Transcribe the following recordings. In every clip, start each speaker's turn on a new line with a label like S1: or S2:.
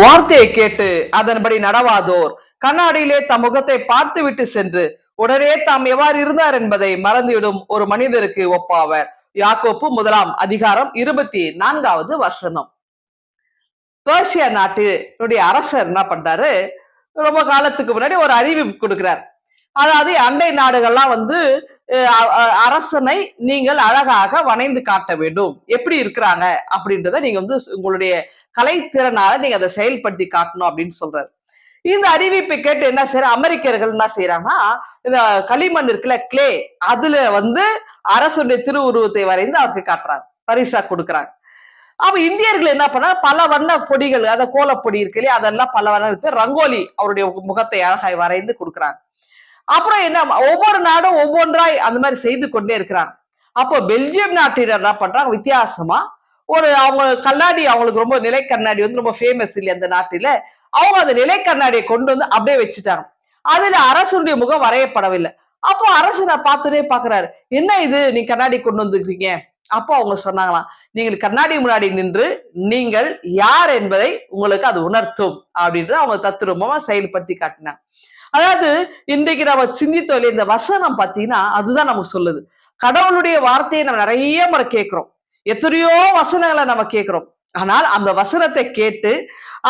S1: வார்த்தையை கேட்டு அதன்படி நடவாதோர். கண்ணாடியிலே தம் முகத்தை பார்த்து விட்டு சென்று உடனே தாம் எவ்வாறு இருந்தார் என்பதை மறந்துவிடும் ஒரு மனிதருக்கு ஒப்பாவர். யாக்கோப்பு முதலாம் அதிகாரம் இருபத்தி நான்காவது வசனம். பேர்ஷியா நாட்டினுடைய அரசர் என்ன பண்றாரு? ரொம்ப காலத்துக்கு முன்னாடி ஒரு அறிவிப்பு கொடுக்கிறார். அதாவது அண்டை நாடுகள்லாம் வந்து அரசனை நீங்கள் அழகாக வணைந்து காட்ட வேண்டும். எப்படி இருக்கிறாங்க அப்படின்றத நீங்க வந்து உங்களுடைய கலைத்திறனால நீங்க அதை செயல்படுத்தி காட்டணும் அப்படின்னு சொல்றாரு. இந்த அறிவிப்பை கேட்டு என்ன செய்யற அமெரிக்கர்கள் என்ன செய்யறாங்கன்னா இந்த களிமண் இருக்குல்ல கிளே அதுல வந்து அரசுடைய திருவுருவத்தை வரைந்து அவருக்கு காட்டுறாங்க. பரிசா கொடுக்குறாங்க. அப்ப இந்தியர்கள் என்ன பண்ணா பல வண்ண பொடிகள் அத கோலப்பொடி இருக்கு இல்லையா அதெல்லாம் பல வண்ண இருக்கு. ரங்கோலி அவருடைய முகத்தை அழகாய் வரைந்து கொடுக்குறாங்க. அப்புறம் என்ன ஒவ்வொரு நாடும் ஒவ்வொன்றாய் அந்த மாதிரி செய்து கொண்டே இருக்கிறாங்க. அப்போ பெல்ஜியம் நாட்டினர் என்ன பண்றாங்க? வித்தியாசமா ஒரு அவங்க கண்ணாடி அவங்களுக்கு ரொம்ப நிலை கண்ணாடி வந்து ரொம்ப ஃபேமஸ் இல்லை அந்த நாட்டில அவங்க அந்த நிலை கண்ணாடியை கொண்டு வந்து அப்படியே வச்சுட்டாங்க. அதுல அரசனுடைய முகம் வரையப்படவில்லை. அப்போ அரசு நான் பார்த்துட்டே பாக்குறாரு என்ன இது? நீ கண்ணாடி கொண்டு வந்துருக்கீங்க அப்போ அவங்க சொன்னாங்களாம் நீங்கள் கண்ணாடி முன்னாடி நின்று நீங்கள் யார் என்பதை உங்களுக்கு அது உணர்த்தும் அப்படின்றது அவங்க தத்துரூபமா செயல்படுத்தி காட்டினாங்க. அதாவது இன்றைக்கு நம்ம சிந்தித்தோம் இந்த வசனம் பார்த்தீங்கன்னா அதுதான் நமக்கு சொல்லுது. கடவுளுடைய வார்த்தையை நம்ம நிறைய முறை கேட்கிறோம். எத்தனையோ வசனங்களை நம்ம கேட்கிறோம். ஆனால் அந்த வசனத்தை கேட்டு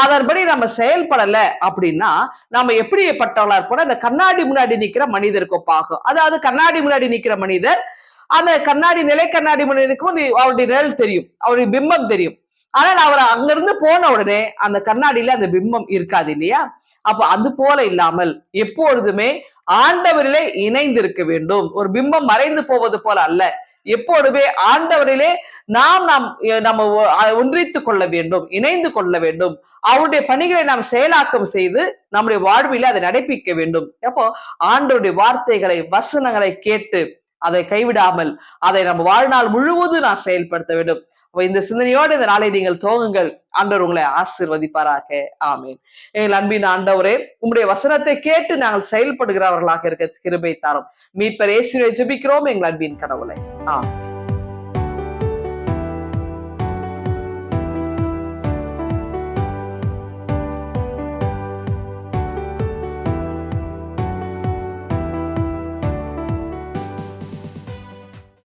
S1: அதன்படி நம்ம செயல்படல அப்படின்னா நம்ம எப்படிப்பட்டவளா இருப்போம் இந்த கண்ணாடி முன்னாடி நிக்கிற மனிதருக்கு பாகம் அதாவது கண்ணாடி முன்னாடி நிக்கிற மனிதர் அந்த கண்ணாடி நிலை கண்ணாடி மனிதனுக்கும் அவருடைய நிழல் தெரியும். அவருடைய பிம்பம் தெரியும். ஆனால் அவர் அங்கிருந்து போன உடனே அந்த கண்ணாடியில அந்த பிம்பம் இருக்காது இல்லையா? அப்ப அது போல இல்லாமல் எப்பொழுதுமே ஆண்டவரிலே இணைந்திருக்க வேண்டும். ஒரு பிம்பம் மறைந்து போவது போல அல்ல. எப்பொழுதுமே ஆண்டவரிலே நாம் நாம் நம்ம ஒ- ஒன்றித்துக் கொள்ள வேண்டும் இணைந்து கொள்ள வேண்டும். அவருடைய பணிகளை நாம் செயலாக்கம் செய்து நம்முடைய வாழ்வில அதை நடைப்பிக்க வேண்டும். அப்போ ஆண்டவருடைய வார்த்தைகளை வசனங்களை கேட்டு அதை கைவிடாமல் அதை நம்ம வாழ்நாள் முழுவதும் நான் செயல்படுத்த வேண்டும். இந்த சிந்தனையோடு இந்த நாளை நீங்கள் துவங்குங்கள். ஆண்டவர் உங்களை ஆசீர்வதிப்பாராக. ஆமேன். எங்கள் அன்பின் ஆண்டவரே உங்களுடைய வசனத்தை கேட்டு நாங்கள் செயல்படுகிறவர்களாக இருக்க கிருபை தாரும். மீட்பர் ஏசுவை ஜெபிக்கிறோம் எங்கள் அன்பின் கடவுளை. ஆமென்.